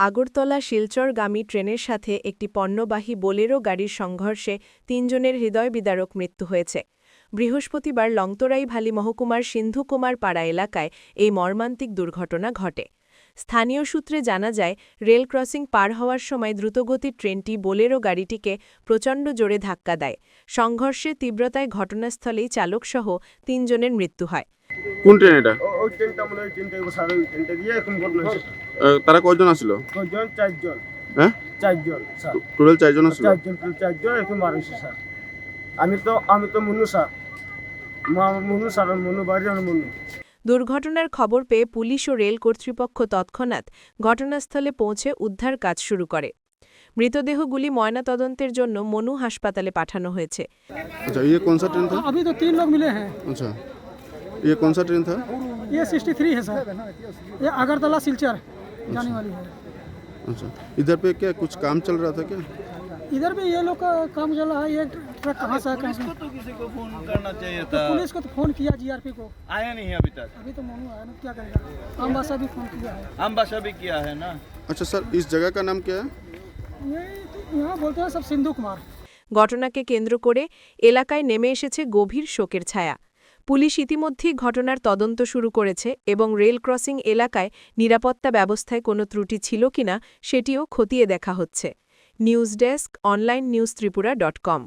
আগরতলা শিলচরগামী ট্রেনের সাথে একটি পণ্যবাহী বোলেরো গাড়ির সংঘর্ষে তিনজনের হৃদয় বিদারক মৃত্যু হয়েছে। বৃহস্পতিবার লংতরাই ভালী মহকুমার সিন্ধুকুমার পাড়া এলাকায় এই মর্মান্তিক দুর্ঘটনা ঘটে। স্থানীয় সূত্রে জানা যায়, রেল ক্রসিং পার হওয়ার সময় দ্রুতগতির ট্রেনটি বোলেরো গাড়িটিকে প্রচণ্ড জোরে ধাক্কা দেয়। সংঘর্ষের তীব্রতায় ঘটনাস্থলেই চালকসহ তিনজনের মৃত্যু হয়। কোন ট্রেন এটা ও- ওই ট্রেনটা মনে হয় ট্রেনটা এবার সারা ওই ট্রেনটা দিয়ে এখন ঘটনা হয়েছে আহ, তারা কয়জন আসছিল কজন চারজন হ্যাঁ চারজন স্যার টোটাল চারজন আসছিল চারজন টোটাল চারজন এখন মারছে স্যার আমি তো আমি তো মনু স্যার মা মনু স্যার আর মনু বাড়ি আর মনু দুর্ঘটনার খবর পেয়ে পুলিশ ও রেল কর্তৃপক্ষ তৎক্ষণাৎ ঘটনাস্থলে পৌঁছে উদ্ধার কাজ শুরু করে মৃতদেহগুলি ময়নাতদন্তের জন্য মনু হাসপাতালে পাঠানো হয়েছে अच्छा ये कौन सा ट्रेन था अभी तो तीन लोग मिले हैं अच्छा ये कौन सा ट्रेन था ये सिक्सटी थ्री है सर ये अगरतला सिलचर जाने वाली है अच्छा इधर पे क्या कुछ काम चल रहा था क्या इधर भी ये लोग का काम चल रहा है ये ट्रक कहाँ से है कहाँ से तो किसी को फोन करना चाहिए तो था पुलिस को तो फोन किया जीआरपी को आया नहीं है अभी तक अभी तो मोनू आया ना क्या करेगा आम बासा भी फोन किया है हम बाशा भी किया है ना अच्छा सर इस जगह का नाम क्या है ये तो यहाँ बोलते हैं सब सिंधु कुमार ঘটনাকে কেন্দ্র করে এলাকায় নেমে এসেছে গভীর শোকের ছায়া পুলিশ ইতিমধ্যেই ঘটনার তদন্ত শুরু করেছে এবং রেল ক্রসিং এলাকায় নিরাপত্তা ব্যবস্থায় কোনো ত্রুটি ছিল কিনা সেটিও খতিয়ে দেখা হচ্ছে। News desk, online news Tripura dot com.